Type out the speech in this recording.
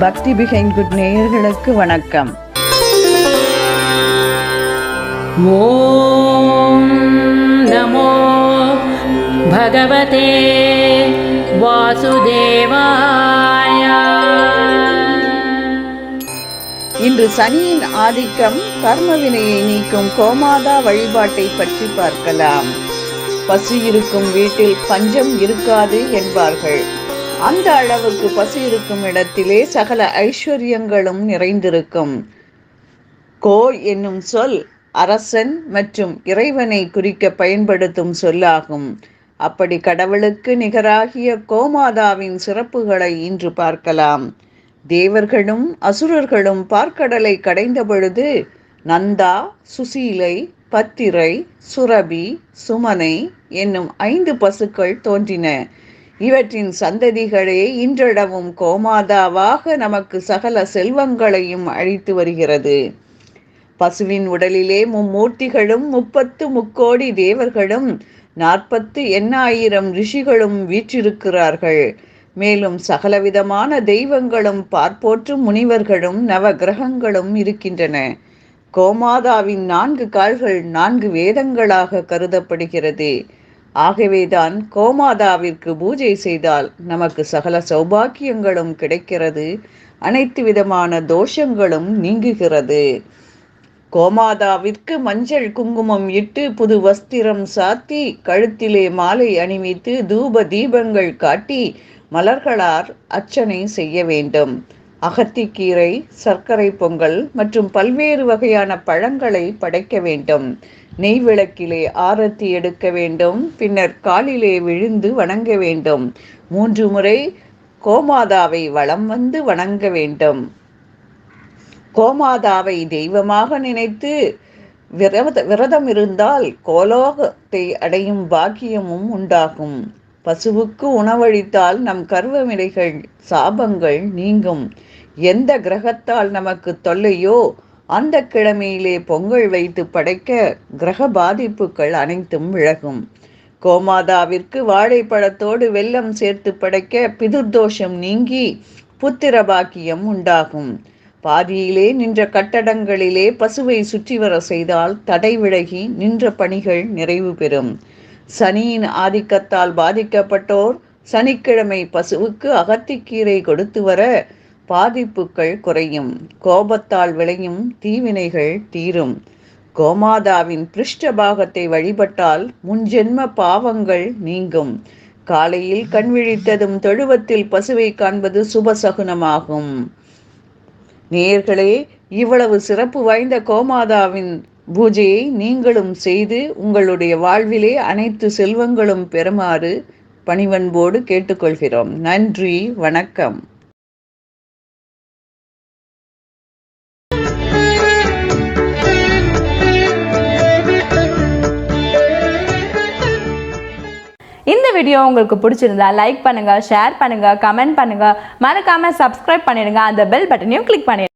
பக்தி பிகைன் குட் நேயர்களுக்கு வணக்கம் ॐ नमो भगवते वासुदेवाय இன்று சனியின் ஆதிக்கம் கர்மவினையை நீக்கும் கோமாதா வழிபாட்டை பற்றி பார்க்கலாம். பசி இருக்கும் வீட்டில் பஞ்சம் இருக்காது என்பார்கள். அந்த அளவுக்கு பசி இருக்கும் இடத்திலே சகல ஐஸ்வர்யங்களும் நிறைந்திருக்கும். கோ என்னும் சொல் அரசன் மற்றும் இறைவனை குறிக்க பயன்படுத்தும் சொல்லாகும். அப்படி கடவுளுக்கு நிகராகிய கோமாதாவின் சிறப்புகளை இன்று பார்க்கலாம். தேவர்களும் அசுரர்களும் பார்க்கடலை கடைந்த பொழுது நந்தா சுசீலை பத்திரை சுரபி சுமனை என்னும் ஐந்து பசுக்கள் தோன்றின. இவற்றின் சந்ததிகளே இன்றளவும் கோமாதாவாக நமக்கு சகல செல்வங்களையும் அழித்து வருகிறது. பசுவின் உடலிலே மும்மூர்த்திகளும் முப்பத்து முக்கோடி தேவர்களும் நாற்பத்து எண்ணாயிரம் ரிஷிகளும் வீற்றிருக்கிறார்கள். மேலும் சகலவிதமான தெய்வங்களும் பார்ப்போற்றும் முனிவர்களும் நவ கிரகங்களும் இருக்கின்றன. கோமாதாவின் நான்கு கால்கள் நான்கு வேதங்களாக கருதப்படுகிறது. ஆகவேதான் கோமாதாவிற்கு பூஜை செய்தால் நமக்கு சகல சௌபாக்கியங்களும் கிடைக்கிறது. அனைத்து விதமான தோஷங்களும் நீங்குகிறது. கோமாதாவிற்கு மஞ்சள் குங்குமம் இட்டு புது வஸ்திரம் சாத்தி கழுத்திலே மாலை அணிவித்து தூப தீபங்கள் காட்டி மலர்களார் அர்ச்சனை செய்ய வேண்டும். அகத்திக்கீரை சர்க்கரை பொங்கல் மற்றும் பல்வேறு வகையான பழங்களை படைக்க வேண்டும். நெய் விளக்கிலே ஆரத்தி எடுக்க வேண்டும். பின்னர் காலிலே விழுந்து வணங்க வேண்டும். மூன்று முறை கோமாதாவை வளம் வந்து வணங்க வேண்டும். கோமாதாவை தெய்வமாக நினைத்து விரத விரதம் இருந்தால் கோலோகத்தை அடையும் பாக்கியமும் உண்டாகும். பசுவுக்கு உணவளித்தால் நம் கர்வமிலைகள் சாபங்கள் நீங்கும். எந்த கிரகத்தால் நமக்கு தொல்லையோ அந்த கிழமையிலே பொங்கல் வைத்து படைக்க கிரக பாதிப்புகள் அனைத்தும் விலகும். கோமாதாவிற்கு வாழைப்பழத்தோடு வெல்லம் சேர்த்து படைக்க பிதுர்தோஷம் நீங்கி புத்திர பாக்கியம் உண்டாகும். பாதியிலே நின்ற கட்டடங்களிலே பசுவை சுற்றி வர செய்தால் தடை விலகி நின்ற பணிகள் நிறைவு பெறும். சனியின் ஆதிக்கத்தால் பாதிக்கப்பட்டோர் சனிக்கிழமை பசுவுக்கு அகத்திக்கீரை கொடுத்து வர பாதிப்புகள் குறையும். கோபத்தால் விளையும் தீவினைகள் தீரும். கோமாதாவின் பிருஷ்ட பாகத்தை வழிபட்டால் முன்ஜென்ம பாவங்கள் நீங்கும். காலையில் கண் விழித்ததும் தொழுவத்தில் பசுவை காண்பது சுபசகுனமாகும். நேர்களே இவ்வளவு சிறப்பு வாய்ந்த கோமாதாவின் பூஜையை நீங்களும் செய்து உங்களுடைய வாழ்விலே அனைத்து செல்வங்களும் பெறுமாறு பணிவன்போடு கேட்டுக்கொள்கிறோம். நன்றி வணக்கம். இந்த வீடியோ உங்களுக்கு பிடிச்சிருந்தா லைக் பண்ணுங்க ஷேர் பண்ணுங்க கமெண்ட் பண்ணுங்க. மறக்காம சப்ஸ்கிரைப் பண்ணிடுங்க. அந்த பெல் பட்டனையும் கிளிக் பண்ணிடுங்க.